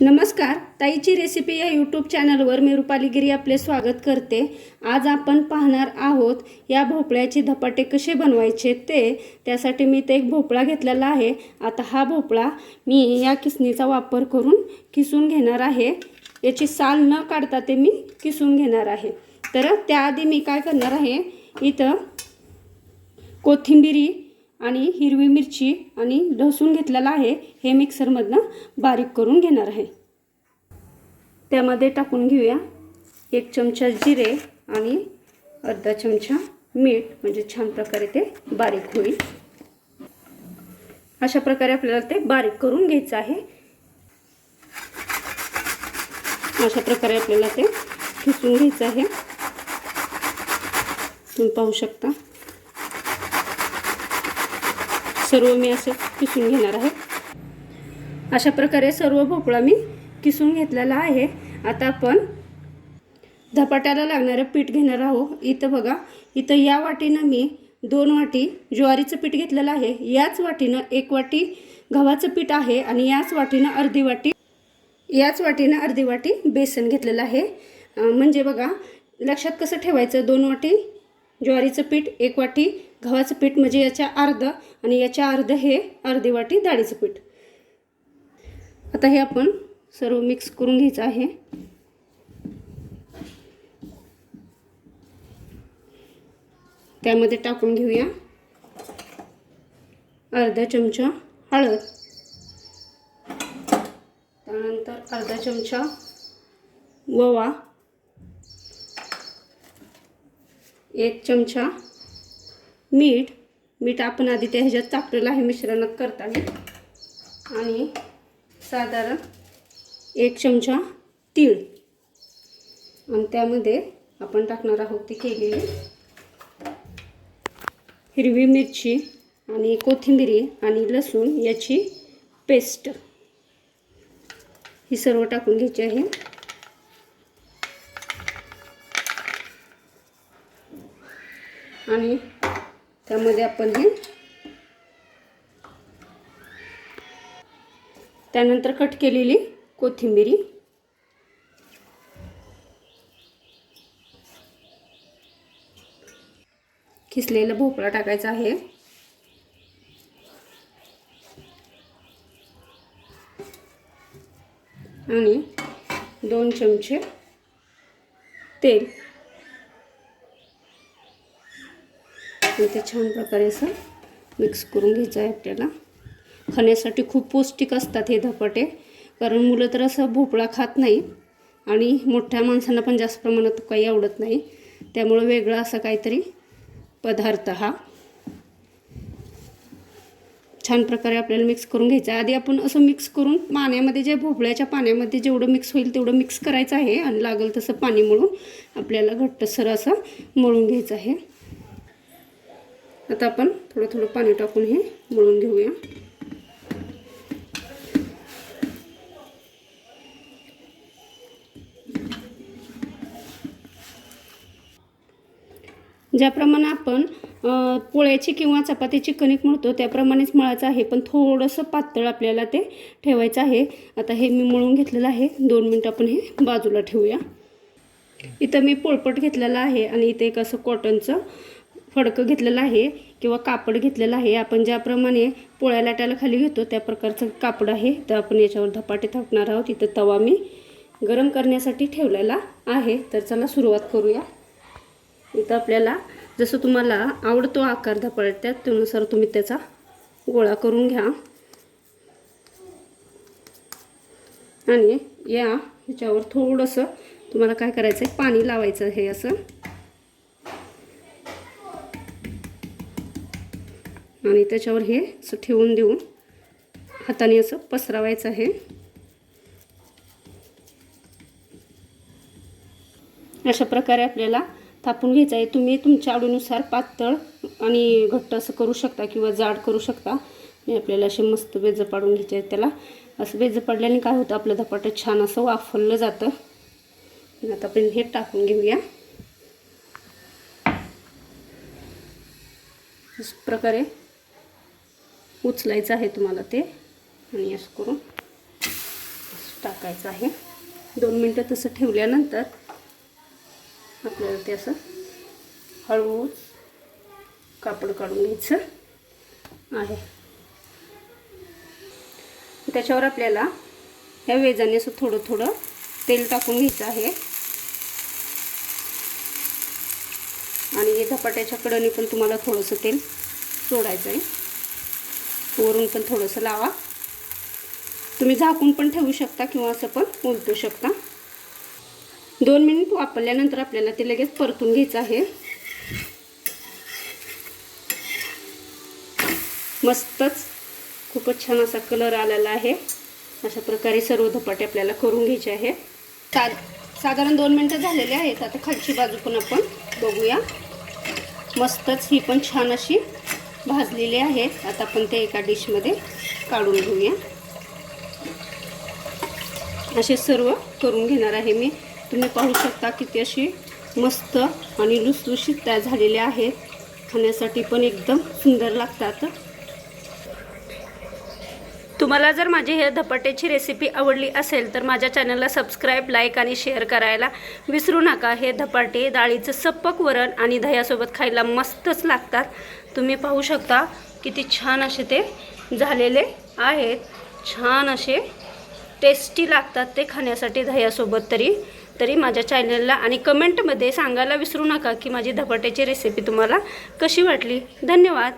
नमस्कार ताईची रेसिपी या यूट्यूब चॅनलवर मी रुपाली गिरी आपले स्वागत करते. आज आपण पाहणार आहोत या भोपळ्याचे धपाटे कसे बनवायचे ते त्यासाठी मी ते एक भोपळा घेतलेला आहे. आता हा भोपळा मी या किसणीचा वापर करून किसून घेणार आहे. याची साल न काढता ते मी किसून घेणार आहे. तर त्याआधी मी काय करणार आहे इथं कोथिंबिरी आणि हिरवी मिरची आणि लसूण घेतलेला आहे. हे मिक्सरमधनं बारीक करून घेणार आहे. त्यामध्ये टाकून घेऊया एक चमचा जिरे आणि अर्धा चमचा मीठ म्हणजे छान प्रकारे ते बारीक होईल. अशा प्रकारे आपल्याला ते बारीक करून घ्यायचं आहे. अशा प्रकारे आपल्याला ते खिसून घ्यायचं आहे. तुम्ही पाहू शकता. सर्व मी असे किसून घेणार आहे. अशा प्रकारे सर्व भोपळा मी किसून घेतलेला आहे. आता आपण धपाट्याला लागणारं पीठ घेणार आहोत. इथं बघा इथं या वाटीनं मी दोन वाटी ज्वारीचं पीठ घेतलेलं आहे. याच वाटीनं एक वाटी गव्हाचं पीठ आहे आणि याच वाटीनं अर्धी वाटी याच वाटीनं अर्धी वाटी बेसन घेतलेलं आहे. म्हणजे बघा लक्षात कसं ठेवायचं? दोन वाटी ज्वारीचं पीठ एक वाटी गव्हाचं पीठ म्हणजे याच्या अर्ध आणि याच्या अर्ध हे अर्धी वाटी डाळीचं पीठ. आता हे आपण सर्व मिक्स करून घ्यायचं आहे. त्यामध्ये टाकून घेऊया अर्धा चमचा हळद. त्यानंतर अर्धा चमचा ओवा. एक चमचा मीठ मीठ आपण आधी त्या ह्याच्यात टाकलेलं आहे मिश्रणात करताना आणि साधारण एक चमचा तीळ. आणि त्यामध्ये आपण टाकणार आहोत ती केलेली हिरवी मिरची आणि कोथिंबिरी आणि लसूण याची पेस्ट. ही सर्व टाकून घ्यायची आहे. आणि त्यामध्ये आपण हे त्यानंतर कट केलेली कोथिंबिरी. खिसलेला भोपळा टाकायचा आहे. आणि दोन चमचे तेल. आणि ते छान प्रकारे असं मिक्स करून घ्यायचं आहे आपल्याला. खाण्यासाठी खूप पौष्टिक असतात हे धपाटे. कारण मुलं तर असं भोपळा खात नाही आणि मोठ्या माणसांना पण जास्त प्रमाणात काही आवडत नाही. त्यामुळं वेगळा असा काहीतरी पदार्थ हा. छान प्रकारे आपल्याला मिक्स करून घ्यायचं आहे. आधी आपण असं मिक्स करून पाण्यामध्ये जे भोपळ्याच्या पाण्यामध्ये जेवढं मिक्स होईल तेवढं मिक्स करायचं आहे आणि लागेल तसं पाणी मळून आपल्याला घट्टसर असं मळून घ्यायचं आहे. आता आपण थोडं थोडं पाणी टाकून हे मळून घेऊया. ज्याप्रमाणे आपण पोळ्याची किंवा चपातीची कणिक मळतो त्याप्रमाणेच मळायचं आहे पण थोडंसं पातळ आपल्याला ते ठेवायचं आहे. आता हे मी मळून घेतलेलं आहे. दोन मिनटं आपण हे बाजूला ठेवूया. इथं मी पोळपट घेतलेला आहे आणि इथे एक असं कॉटनचं फडकं घेतलेलं आहे किंवा कापड घेतलेलं आहे. आपण ज्याप्रमाणे पोळ्या लाटायला खाली घेतो त्या प्रकारचं कापड आहे. तर आपण याच्यावर धपाटे थापणार आहोत. इथं तवा मी गरम करण्यासाठी ठेवलेला आहे. तर चला सुरुवात करूया. इथं आपल्याला जसं तुम्हाला आवडतो आकार धपाट्यात त्यानुसार तुम्ही त्याचा गोळा करून घ्या. आणि या ह्याच्यावर थोडंसं तुम्हाला काय करायचं आहे पाणी लावायचं हे असं. आणि त्याच्यावर हे असं ठेवून देऊन हाताने असं पसरवायचं आहे. अशा प्रकारे आपल्याला थापून घ्यायचं आहे. तुम्ही तुमच्या आवडीनुसार पातळ आणि घट्ट असं करू शकता किंवा जाड करू शकता. मी आपल्याला असे मस्त बेज पाडून घ्यायचे आहेत. त्याला असं बेज पडल्याने काय होतं? आपलं धपाटं छान असं वाफवलं जातं. आता आपण हे टाकून घेऊया. प्रकारे उचलायचं आहे तुम्हाला ते. आणि असं करून असं टाकायचं आहे. दोन मिनटं तसं ठेवल्यानंतर आपल्याला ते असं हळूच कापड काढून घ्यायचं आहे. त्याच्यावर आपल्याला या वेजाने असं थोडं थोडं तेल टाकून घ्यायचं आहे. आणि हे धपाट्याच्या कडेने पण तुम्हाला थोडंसं तेल सोडायचं आहे वरून पण थोडंसं लावा. तुम्ही झाकून पण ठेवू शकता किंवा असं पण उलटू शकता. दोन मिनिट वापरल्यानंतर आपल्याला ते लगेच परतून घ्यायचं आहे. मस्तच. खूपच छान असा कलर आलेला आहे. अशा प्रकारे सर्व धपाटे आपल्याला करून घ्यायचे आहे. सा साधारण दोन मिनटं झालेले आहेत. आता खालची बाजू पण आपण बघूया. मस्तच ही पण छान अशी भाजलेले आहेत. आता आपण ते एका डिशमध्ये काढून घेऊया. असे सर्व करून घेणार आहे मी. तुम्ही पाहू शकता किती अशी मस्त आणि लुसलुशीत तयार झालेले आहेत. खाण्यासाठी पण एकदम सुंदर लागतात. तुम्हाला जर माझी हे धपाट्याची रेसिपी आवडली असेल तर माझ्या चॅनलला सबस्क्राईब लाईक आणि शेअर करायला विसरू नका. हे धपाटे डाळीचं सप्पक वरण आणि दह्यासोबत खायला मस्तच लागतात. तुम्ही पाहू शकता किती छान असे ते झालेले आहेत. छान असे टेस्टी लागतात ते खाण्यासाठी दह्यासोबत तरी. तरी माझ्या चॅनलला आणि कमेंटमध्ये सांगायला विसरू नका की माझी धपाट्याची रेसिपी तुम्हाला कशी वाटली. धन्यवाद.